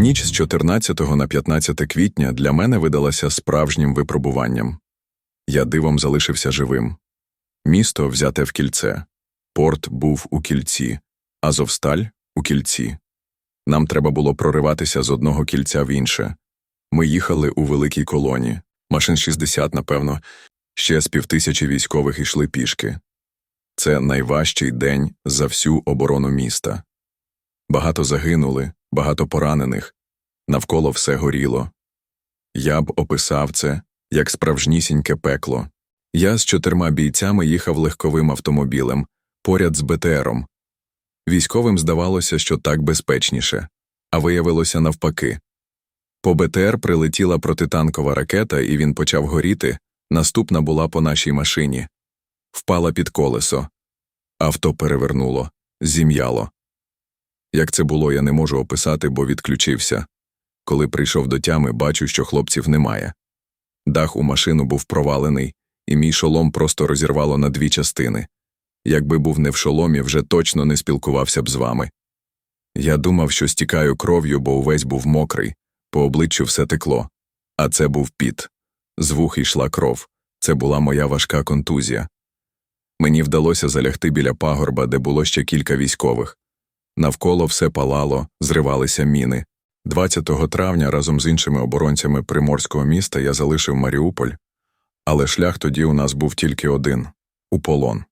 Ніч з 14 на 15 квітня для мене видалася справжнім випробуванням. Я дивом залишився живим. Місто взяте в кільце, порт був у кільці, Азовсталь у кільці. Нам треба було прориватися з одного кільця в інше. Ми їхали у великій колоні, машин 60, напевно, ще з півтисячі військових йшли пішки. Це найважчий день за всю оборону міста. Багато загинули, багато поранених, навколо все горіло. Я б описав це як справжнісіньке пекло. Я з чотирма бійцями їхав легковим автомобілем поряд з БТРом. Військовим здавалося, що так безпечніше, а виявилося навпаки. По БТР прилетіла протитанкова ракета, і він почав горіти. Наступна була по нашій машині. Впала під колесо. Авто перевернуло, зім'яло. Як це було, я не можу описати, бо відключився. Коли прийшов до тями, бачу, що хлопців немає. Дах у машину був провалений, і мій шолом просто розірвало на дві частини. Якби був не в шоломі, вже точно не спілкувався б з вами. Я думав, що стікаю кров'ю, бо увесь був мокрий, по обличчю все текло. А це був піт. З вух йшла кров. Це була моя важка контузія. Мені вдалося залягти біля пагорба, де було ще кілька військових. Навколо все палало, зривалися міни. 20 травня разом з іншими оборонцями приморського міста я залишив Маріуполь, але шлях тоді у нас був тільки один у полон.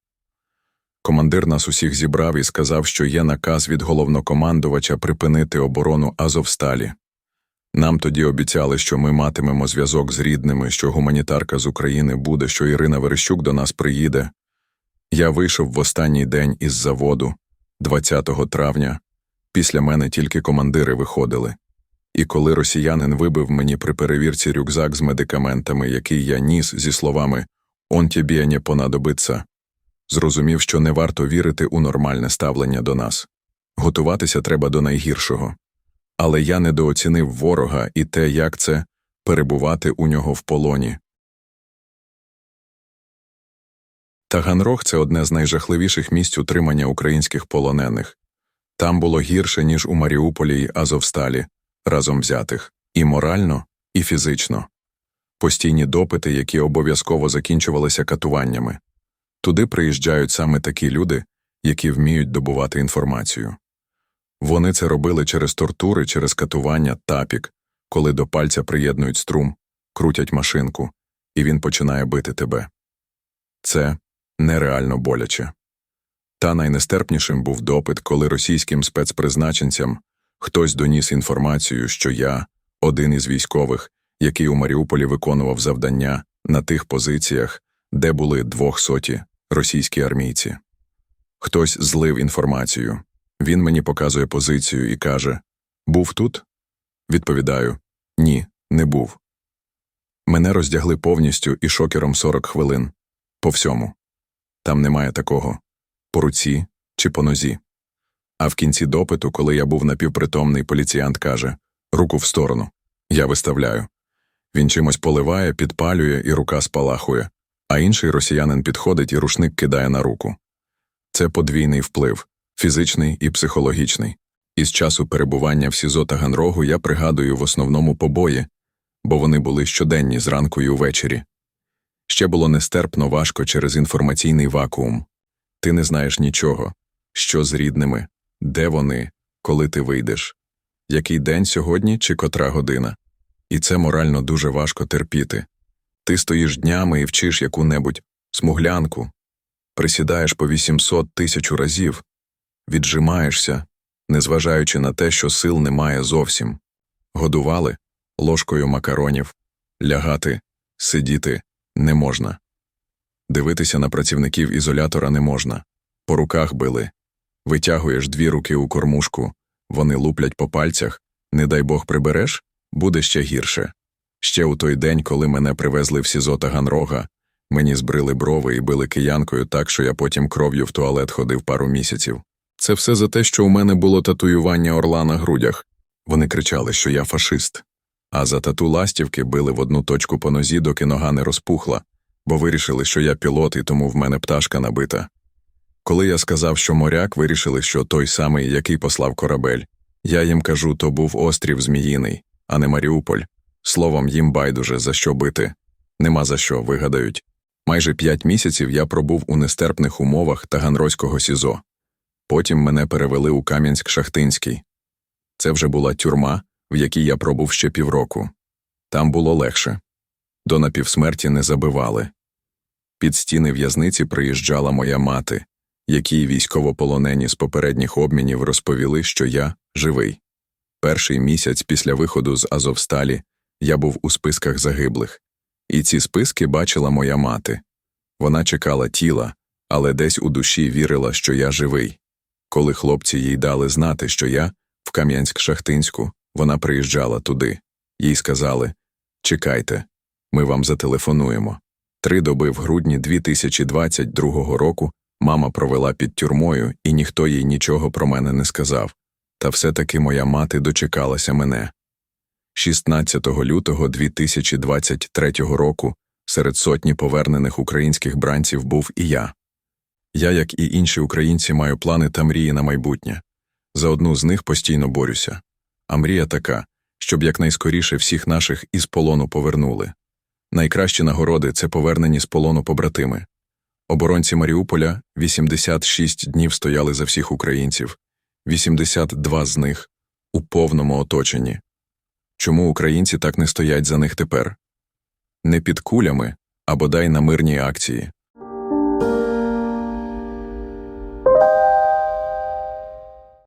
Командир нас усіх зібрав і сказав, що є наказ від головнокомандувача припинити оборону Азовсталі. Нам тоді обіцяли, що ми матимемо зв'язок з рідними, що гуманітарка з України буде, що Ірина Верещук до нас приїде. Я вийшов в останній день із заводу, 20 травня. Після мене тільки командири виходили. І коли росіянин вибив мені при перевірці рюкзак з медикаментами, який я ніс зі словами «Он тебе не понадобиться», зрозумів, що не варто вірити у нормальне ставлення до нас. Готуватися треба до найгіршого. Але я недооцінив ворога і те, як це перебувати у нього в полоні. Таганрог це одне з найжахливіших місць утримання українських полонених. Там було гірше, ніж у Маріуполі й Азовсталі, разом взятих, і морально, і фізично. Постійні допити, які обов'язково закінчувалися катуваннями. Туди приїжджають саме такі люди, які вміють добувати інформацію. Вони це робили через тортури, через катування, тапік, коли до пальця приєднують струм, крутять машинку, і він починає бити тебе. Це нереально боляче. Та найнестерпнішим був допит, коли російським спецпризначенцям хтось доніс інформацію, що я, один із військових, який у Маріуполі виконував завдання на тих позиціях, де були двохсоті російські армійці. Хтось злив інформацію. Він мені показує позицію і каже Був тут? Відповідаю Ні, не був. Мене роздягли повністю і шокером 40 хвилин. По всьому. Там немає такого по руці чи по нозі. А в кінці допиту, коли я був напівпритомний, поліціянт каже Руку в сторону. Я виставляю. Він чимось поливає, підпалює, і рука спалахує, а інший росіянин підходить і рушник кидає на руку. Це подвійний вплив фізичний і психологічний. Із часу перебування в СІЗО Таганрогу я пригадую в основному побої, бо вони були щоденні зранку і увечері. Ще було нестерпно важко через інформаційний вакуум. Ти не знаєш нічого, що з рідними, де вони, коли ти вийдеш, який день сьогодні чи котра година. І це морально дуже важко терпіти. Ти стоїш днями і вчиш яку-небудь смуглянку, присідаєш по 800 тисячу разів, віджимаєшся, незважаючи на те, що сил немає зовсім. Годували ложкою макаронів, лягати, сидіти не можна. Дивитися на працівників ізолятора не можна. По руках били. Витягуєш дві руки у кормушку, вони луплять по пальцях, не дай Бог прибереш, буде ще гірше. Ще у той день, коли мене привезли в СІЗО Таганрога, мені збрили брови і били киянкою так, що я потім кров'ю в туалет ходив пару місяців. Це все за те, що у мене було татуювання орла на грудях. Вони кричали, що я фашист. А за тату ластівки били в одну точку по нозі, доки нога не розпухла, бо вирішили, що я пілот і тому в мене пташка набита. Коли я сказав, що моряк, вирішили, що той самий, який послав корабель, Я їм кажу, то був острів Зміїний, а не Маріуполь. Словом, їм байдуже за що бити. Нема за що, вигадають. Майже п'ять місяців я пробув у нестерпних умовах Таганрозького СІЗО. Потім мене перевели у Кам'янськ-Шахтинський. Це вже була тюрма, в якій я пробув ще півроку. Там було легше. До напівсмерті не забивали. Під стіни в'язниці приїжджала моя мати, якій військовополонені з попередніх обмінів розповіли, що я живий. Перший місяць після виходу з Азовсталі я був у списках загиблих, і ці списки бачила моя мати. Вона чекала тіла, але десь у душі вірила, що я живий. Коли хлопці їй дали знати, що я в Кам'янськ-Шахтинську, вона приїжджала туди. Їй сказали Чекайте, ми вам зателефонуємо. Три доби в грудні 2022 року мама провела під тюрмою, і ніхто їй нічого про мене не сказав. Та все-таки моя мати дочекалася мене. 16 лютого 2023 року серед сотні повернених українських бранців був і я. Я, як і інші українці, маю плани та мрії на майбутнє. За одну з них постійно борюся. А мрія така, щоб якнайскоріше всіх наших із полону повернули. Найкращі нагороди це повернені з полону побратими. Оборонці Маріуполя 86 днів стояли за всіх українців, 82 з них у повному оточенні. Чому українці так не стоять за них тепер? Не під кулями, а бодай на мирній акції.